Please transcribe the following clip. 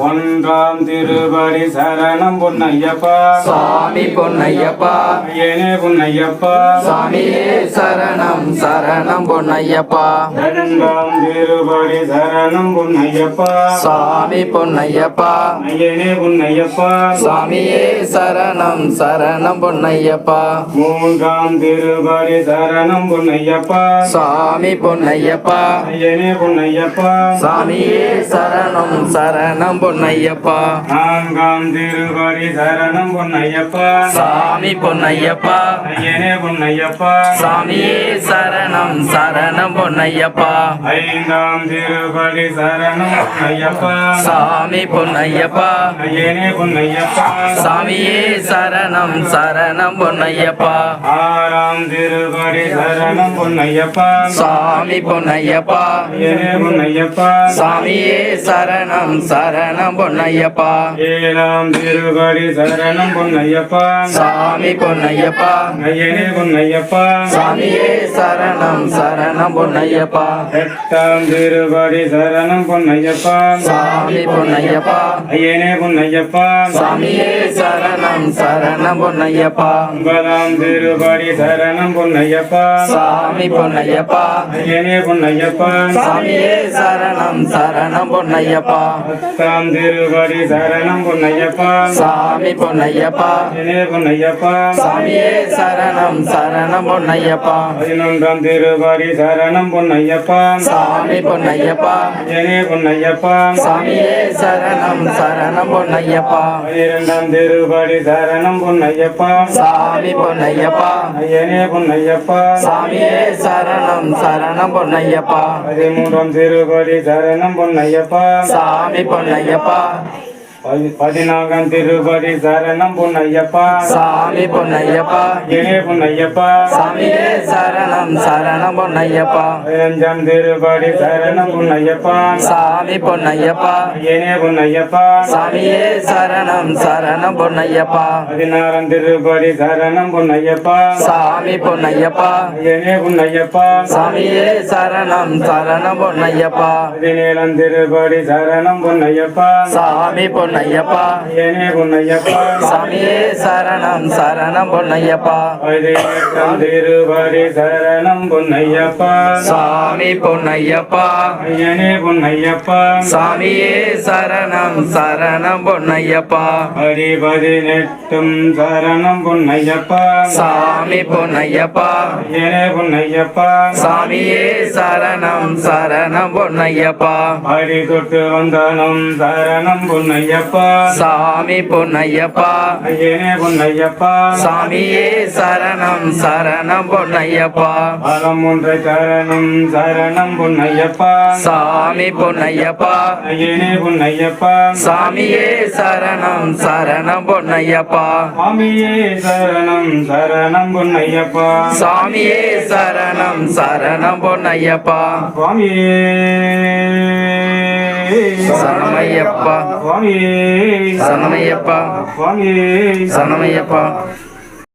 ஒன்றாம் திருபடி சரணம் பொன்னையப்பா. சுவாமி பொன்னையப்பா. ஐயனே பொன்னையப்பா. சுவாமியே சரணம் சரணம் பொன்னையப்பா. இரண்டாம் திருபடி சரணம் பொன்னையப்பா. சுவாமி பொன்னையப்பா. ஐயனே பொன்னையப்பா. சுவாமியே சரணம் சரணம் பொன்னையப்பா. மூன்றாம் திருபடி சரணம் பொன்னையப்பா. சுவாமி பொன்னையப்பா. ஐயனே பொன்னையப்பா. சாமியே சரணம் சரணம் பொன்னையப்பா நான்காம் சரணம் பொன்னையப்பா. சாமி பொன்னையப்பா. ஐயனே பொன்னையப்பா. சாமியே சரணம் சரணம் பொன்னையப்பா. ஐந்தாம் திருபடி சரணம் பொன்னையப்பா. சாமி பொன்னையப்பா. ஐயனே பொன்னையப்பா. சாமியே சரணம் சரணம் பொன்னையப்பா. ஆறாம் திருபடி சரணம் பொன்னையப்பா. சாமி பொன்னையப்பா. ஐயனே பொன்னையப்பா. சாமியே சரணம் சரணம் பொன்னையப்பா. ஏழாம் திருபடி சரணம் பொன்னையப்பா. சாமி பொன்னையப்பா. ஐயனே பொன்னையப்பா. சாமியே சரணம் சரணம் பொன்னையப்பா. எட்டாம் திருபடி சரணம் பொன்னையப்பா. சாமி பொன்னையப்பா. ஐயனே பொன்னையப்பா. சாமியே சரணம் சரணம் பொன்னையப்பா. ஒன்பதாம் திருபடி சரணம் பொன்னையப்பா. சாமி பொன்னையப்பா. ஐயனே பொன்னையப்பா. சாமியே சரணம் சரணம் பொன்னையப்பா. பத்தாம் திருபடி சரணம் பொன்னையப்பா. சாமி பொன்னையப்பா. பொன்னையப்பா. சாமியே சரணம் சரணம் பொன்னையப்பா. பதினொன்றாம் திருபடி சரணம் பொன்னையப்பா. சாமி பொன்னையப்பா. ஐயனே பொன்னையப்பா. சாமியே சரணம் சரணம் பொன்னையப்பா. பனிரெண்டாம் திருபடி சரணம் பொன்னையப்பா. சாமி பொன்னையப்பா. ஐயனே பொன்னையப்பா. சாமியே சரணம் சரணம் பொன்னையப்பா. பதிமூன்றாம் திருபடி சரணம் பொன்னையப்பா. சாமி பொன்னையப்பா. பதி- பதினான்காம் திருப்பதி சரணம் பொன்னையப்பா. சாமி பொன்னையப்பா. இணை பொன்னையப்பா. சாமியே சரணம் சரணம் பொன்னையப்பா. பதினஞ்சாம் திருப்பதி சரணம் பொன்னையப்பா. சாமி பொன்னையப்பா. இணை பொன்னையப்பா. சாமியே சரணம் சரணம் பொன்னையப்பா. பதினாறாம் திருப்பதி சரணம் பொன்னையப்பா. சாமி பொன்னையப்பா. இணை பொன்னையப்பா. சாமியே சரணம் சரணம் பொன்னையப்பா. பதினேழாம் திருப்பதி சரணம் பொன்னையப்பா. சாமி பொன்னையப்பா. இணை பொன்னையப்பா. சாமியே சரணம் சரணம் பொன்னையப்பா. பதினெட்டாம் திருப்பதி சரணம் பொன்னையப்பா. சாமி பொன்னையப்பா. ஐயனே பொன்னையப்பா. சாமியே சரணம் சரணம் பொன்னையப்பா. ஹரி பதினெட்டும் சரணம் பொன்னையப்பா. சாமி பொன்னையப்பா. ஐயனே பொன்னையப்பா. சாமியே சரணம் சரணம் பொன்னையப்பா. ஹரி தொட்டு வந்தனம் சரணம் பொன்னையப்பா. சாமி பொன்னையப்பா. ஐயனே பொன்னையப்பா. சாமியே சரணம் சரணம் பொன்னையப்பா. பலம் ஒன்றை சரணம் சரணம் பொன்னையப்பா. சாமி பொன்னையப்பா. ஐயனே பொன்னையப்பா. சாமியே சரணம் சரணம் பொன்னையப்பா. சுவாமியே சரணம் சரணம் பொன்னையப்பா. சாமியே சரணம் சரணம் பொன்னையப்பா. சுவாமியே சரணமையப்பா. சுவாமியே சரணமையப்பா. சுவாமியே சரணமையப்பா.